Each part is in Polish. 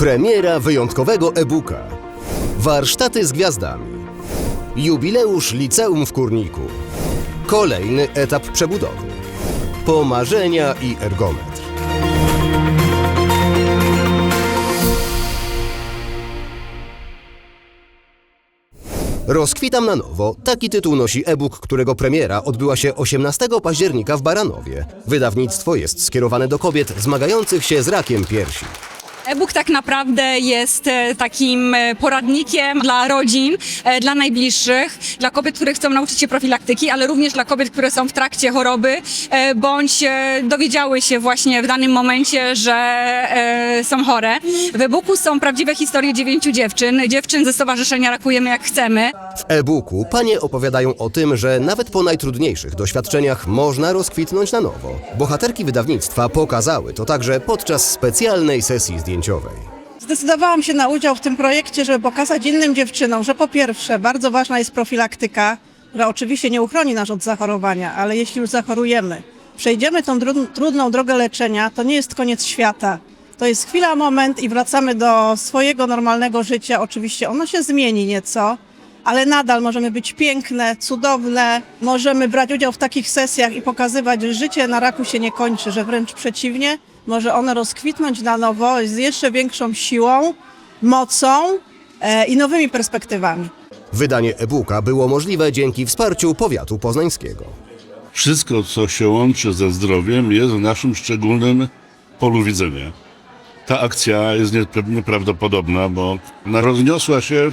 Premiera wyjątkowego e-booka. Warsztaty z gwiazdami. Jubileusz Liceum w Kurniku. Kolejny etap przebudowy. Pomarzenia i ergometr. Rozkwitam na nowo. Taki tytuł nosi e-book, którego premiera odbyła się 18 października w Baranowie. Wydawnictwo jest skierowane do kobiet zmagających się z rakiem piersi. E-book tak naprawdę jest e, takim e, poradnikiem dla rodzin, e, dla najbliższych, dla kobiet, które chcą nauczyć się profilaktyki, ale również dla kobiet, które są w trakcie choroby, bądź dowiedziały się właśnie w danym momencie, że są chore. W e-booku są prawdziwe historie dziewięciu dziewczyn, dziewczyn ze Stowarzyszenia Rakujemy Jak Chcemy. W e-booku panie opowiadają o tym, że nawet po najtrudniejszych doświadczeniach można rozkwitnąć na nowo. Bohaterki wydawnictwa pokazały to także podczas specjalnej sesji Zdecydowałam się na udział w tym projekcie, żeby pokazać innym dziewczynom, że po pierwsze bardzo ważna jest profilaktyka, która oczywiście nie uchroni nas od zachorowania, ale jeśli już zachorujemy, przejdziemy tą trudną drogę leczenia, to nie jest koniec świata. To jest chwila, moment i wracamy do swojego normalnego życia. Oczywiście ono się zmieni nieco, ale nadal możemy być piękne, cudowne, możemy brać udział w takich sesjach i pokazywać, że życie na raku się nie kończy, że wręcz przeciwnie, może ono rozkwitnąć na nowo z jeszcze większą siłą, mocą e, i nowymi perspektywami. Wydanie e-booka było możliwe dzięki wsparciu powiatu poznańskiego. Wszystko, co się łączy ze zdrowiem, jest w naszym szczególnym polu widzenia. Ta akcja jest niepra- nieprawdopodobna, bo rozniosła się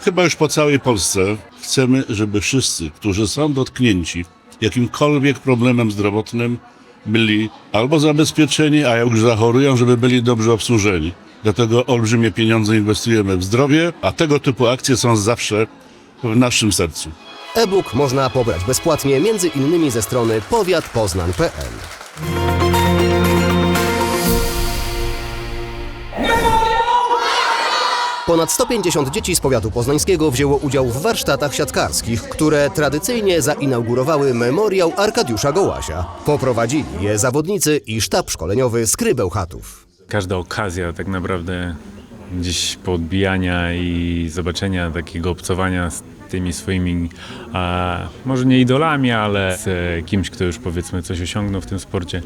chyba już po całej Polsce. Chcemy, żeby wszyscy, którzy są dotknięci jakimkolwiek problemem zdrowotnym, byli albo zabezpieczeni, a jak już zachorują, żeby byli dobrze obsłużeni. Dlatego olbrzymie pieniądze inwestujemy w zdrowie, a tego typu akcje są zawsze w naszym sercu. E-book można pobrać bezpłatnie między innymi ze strony powiatpoznan.pl. Ponad 150 dzieci z powiatu poznańskiego wzięło udział w warsztatach siatkarskich, które tradycyjnie zainaugurowały memoriał Arkadiusza Gołasia. Poprowadzili je zawodnicy i sztab szkoleniowy z Krybełchatów. każda okazja tak naprawdę gdzieś poodbijania i zobaczenia takiego obcowania z tymi swoimi, a, może nie idolami, ale z e, kimś, kto już powiedzmy coś osiągnął w tym sporcie.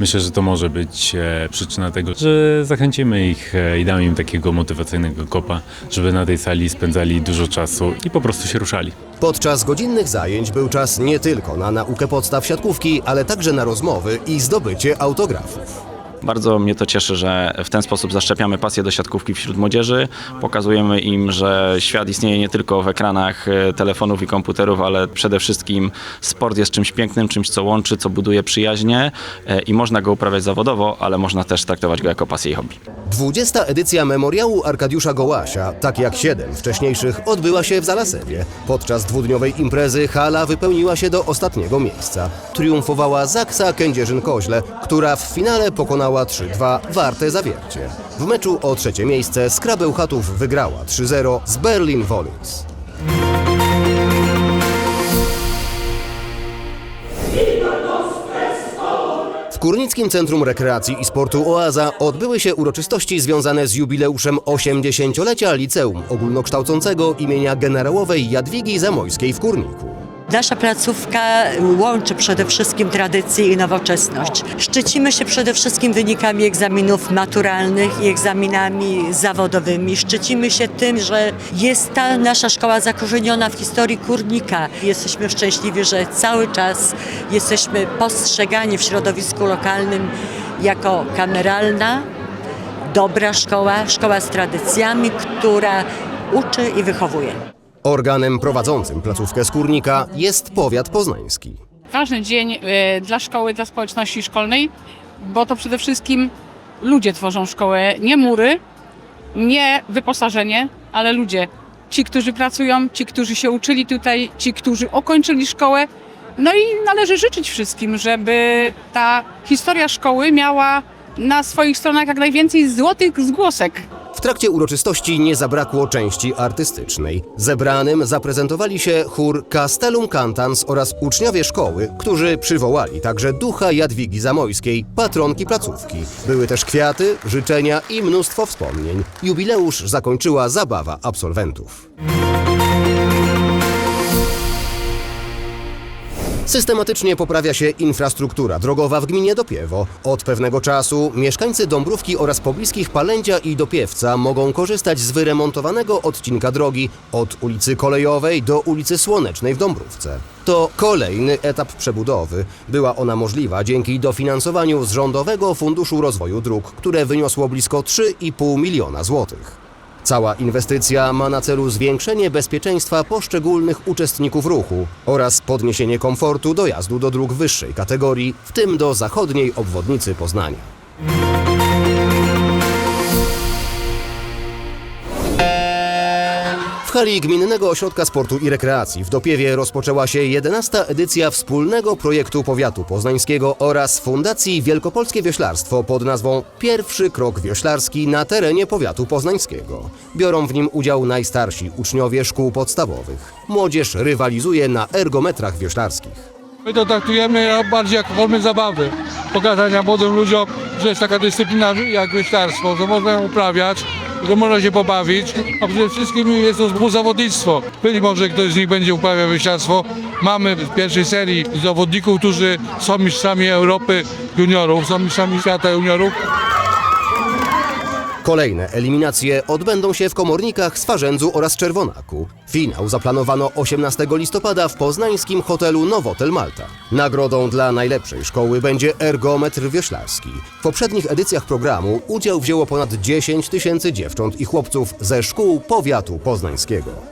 Myślę, że to może być e, przyczyna tego, że zachęcimy ich e, i damy im takiego motywacyjnego kopa, żeby na tej sali spędzali dużo czasu i po prostu się ruszali. Podczas godzinnych zajęć był czas nie tylko na naukę podstaw siatkówki, ale także na rozmowy i zdobycie autografów. Bardzo mnie to cieszy, że w ten sposób zaszczepiamy pasję do siatkówki wśród młodzieży. Pokazujemy im, że świat istnieje nie tylko w ekranach e, telefonów i komputerów, ale przede wszystkim sport jest czymś pięknym, czymś co łączy, co buduje przyjaźnie e, i można go uprawiać zawodowo, ale można też traktować go jako pasję i hobby. 20. edycja memoriału Arkadiusza Gołasia, tak jak siedem wcześniejszych, odbyła się w Zalasewie. Podczas dwudniowej imprezy hala wypełniła się do ostatniego miejsca. Triumfowała Zaksa Kędzierzyn-Koźle, która w finale pokonała 3-2 warte zawiercie. W meczu o trzecie miejsce Skrabeł Chatów wygrała 3-0 z Berlin Wolins. W Kurnickim Centrum Rekreacji i Sportu Oaza odbyły się uroczystości związane z jubileuszem 80-lecia Liceum Ogólnokształcącego imienia generałowej Jadwigi Zamojskiej w Kurniku. Nasza placówka łączy przede wszystkim tradycję i nowoczesność. Szczycimy się przede wszystkim wynikami egzaminów maturalnych i egzaminami zawodowymi. Szczycimy się tym, że jest ta nasza szkoła zakorzeniona w historii Kurnika. Jesteśmy szczęśliwi, że cały czas jesteśmy postrzegani w środowisku lokalnym jako kameralna, dobra szkoła, szkoła z tradycjami, która uczy i wychowuje. Organem prowadzącym placówkę Skórnika jest powiat poznański. ważny dzień e, dla szkoły, dla społeczności szkolnej, bo to przede wszystkim ludzie tworzą szkołę, nie mury, nie wyposażenie, ale ludzie. Ci, którzy pracują, ci, którzy się uczyli tutaj, ci, którzy ukończyli szkołę. No i należy życzyć wszystkim, żeby ta historia szkoły miała na swoich stronach jak najwięcej złotych zgłosek. Trakcie uroczystości nie zabrakło części artystycznej. Zebranym zaprezentowali się chór Castellum Cantans oraz uczniowie szkoły, którzy przywołali także ducha Jadwigi Zamojskiej, patronki placówki. Były też kwiaty, życzenia i mnóstwo wspomnień. Jubileusz zakończyła zabawa absolwentów. Systematycznie poprawia się infrastruktura drogowa w gminie Dopiewo. Od pewnego czasu mieszkańcy Dąbrówki oraz pobliskich Palędzia i Dopiewca mogą korzystać z wyremontowanego odcinka drogi od ulicy Kolejowej do ulicy Słonecznej w Dąbrówce. To kolejny etap przebudowy. Była ona możliwa dzięki dofinansowaniu z Rządowego Funduszu Rozwoju Dróg, które wyniosło blisko 3,5 miliona złotych. Cała inwestycja ma na celu zwiększenie bezpieczeństwa poszczególnych uczestników ruchu oraz podniesienie komfortu dojazdu do dróg wyższej kategorii, w tym do zachodniej obwodnicy Poznania. Hali Gminnego Ośrodka Sportu i Rekreacji w Dopiewie rozpoczęła się 11. edycja wspólnego projektu powiatu poznańskiego oraz Fundacji Wielkopolskie Wioślarstwo pod nazwą Pierwszy Krok Wioślarski na terenie powiatu poznańskiego. Biorą w nim udział najstarsi uczniowie szkół podstawowych. Młodzież rywalizuje na ergometrach wioślarskich. My to traktujemy bardziej jako formę zabawy. Pokazania młodym ludziom, że jest taka dyscyplina jak wyślarstwo, że można ją uprawiać, że można się pobawić, a przede wszystkim jest to współzawodnictwo. Być może ktoś z nich będzie uprawiał wyślarstwo. Mamy w pierwszej serii zawodników, którzy są mistrzami Europy juniorów, są mistrzami świata juniorów. Kolejne eliminacje odbędą się w komornikach Swarzędzu oraz Czerwonaku. Finał zaplanowano 18 listopada w poznańskim hotelu Nowotel Malta. Nagrodą dla najlepszej szkoły będzie ergometr wioślarski. W poprzednich edycjach programu udział wzięło ponad 10 tysięcy dziewcząt i chłopców ze szkół powiatu poznańskiego.